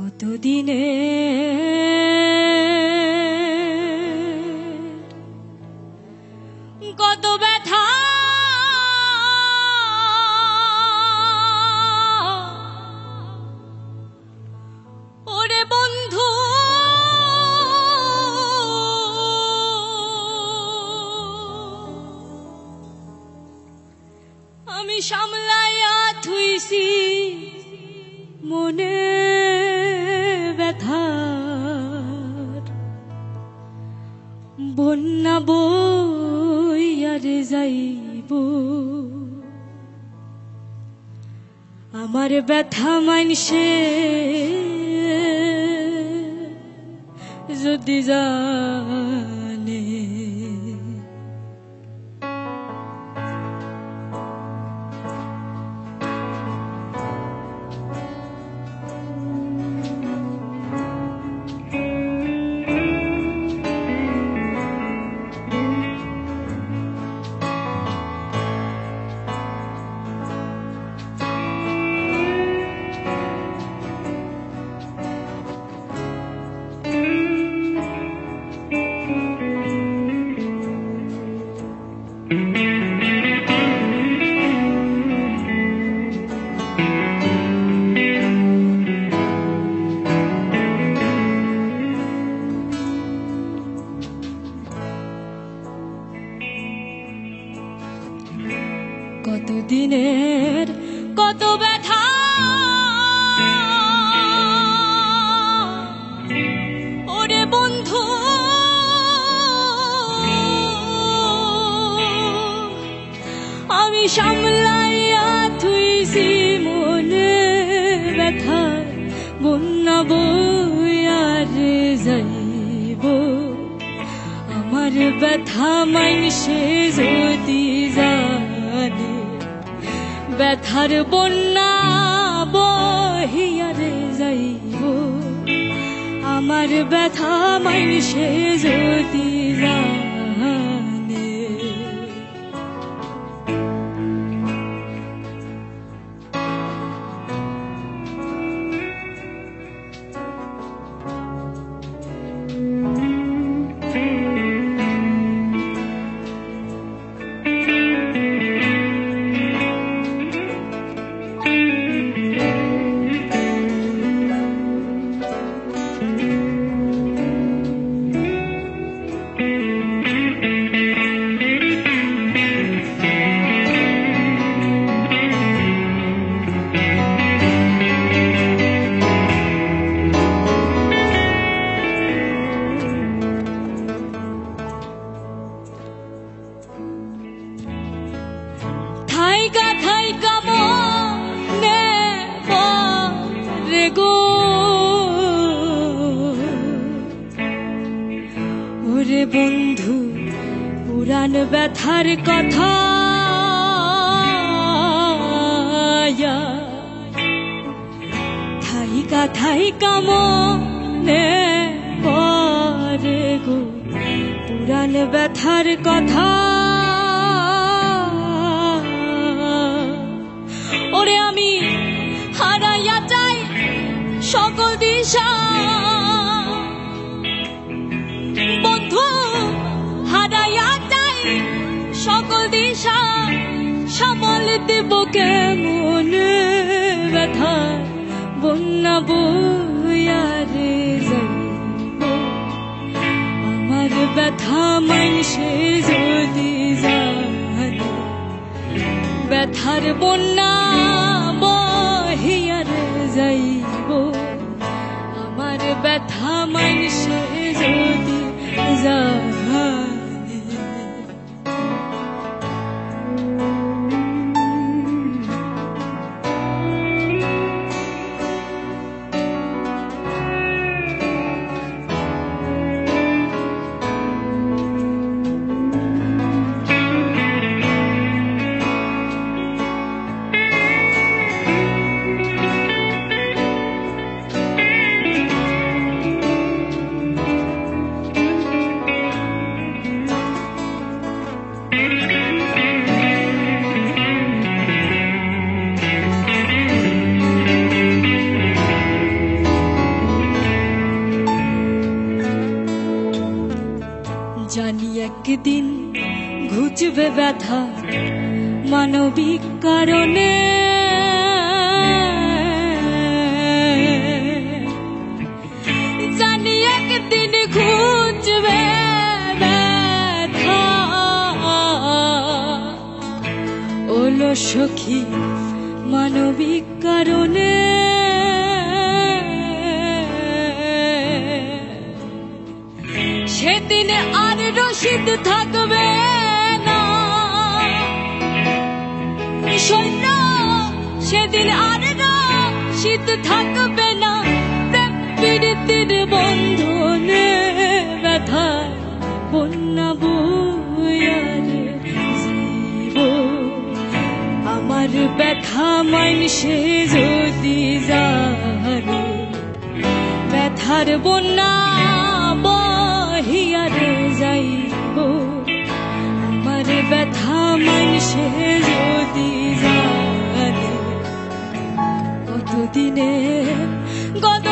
কতদিনে কত ব্যথা? ওরে বন্ধু আমি সামলাইয়া থুইছি মনে বন্যা বইয়ারে যাইব। আমার ব্যথা মানসে যদি জানে। মনে ব্যথা, বন্যা আমার ব্যথা যদি জানে, ব্যথার বন্যা বহিয়ারে যাইব। আমার ব্যথা মাইসে যদি জানে থাইকা থাইকা মনে পড়ে গো ওরে বন্ধু পুরান ব্যথার কথা থাইকা থাইকা মনে পড়ে গো পুরান ব্যথার কথা দিশা, সামাল দেব কেমন ব্যথা। বন্যা বইয়ারে আমার ব্যথা মানসে যদি ব্যথার বন্যা যাইব, আমার ব্যথা যদি জানে। একদিন ঘুচবে ব্যথা মানবিক কারণে। জানি একদিন ঘুচবে ওলো সখী মানবিক কারণে। সেদিন আর থাকবে না। শূন্য, সেদিন আর রশিদ থাকবে না। প্রেম প্রীতির বন্ধনে ব্যথা বন্যা বইয়ার জীব আমার ব্যথা মানসে যদি জানে, ব্যথার বন্যা যাইব আমার ব্যথা কতদিনে কত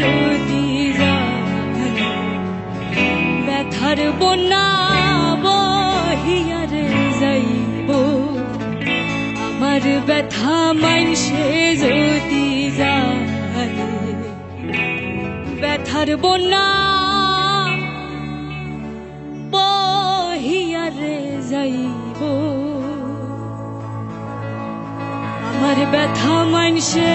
যদি জানে ব্যথার বন্যা বহিয়ার যাইব। আমার ব্যথা মানসে যদি জানে, ব্যথার বন্যা বহিয়ারে যাইব। আমার ব্যথা মানসে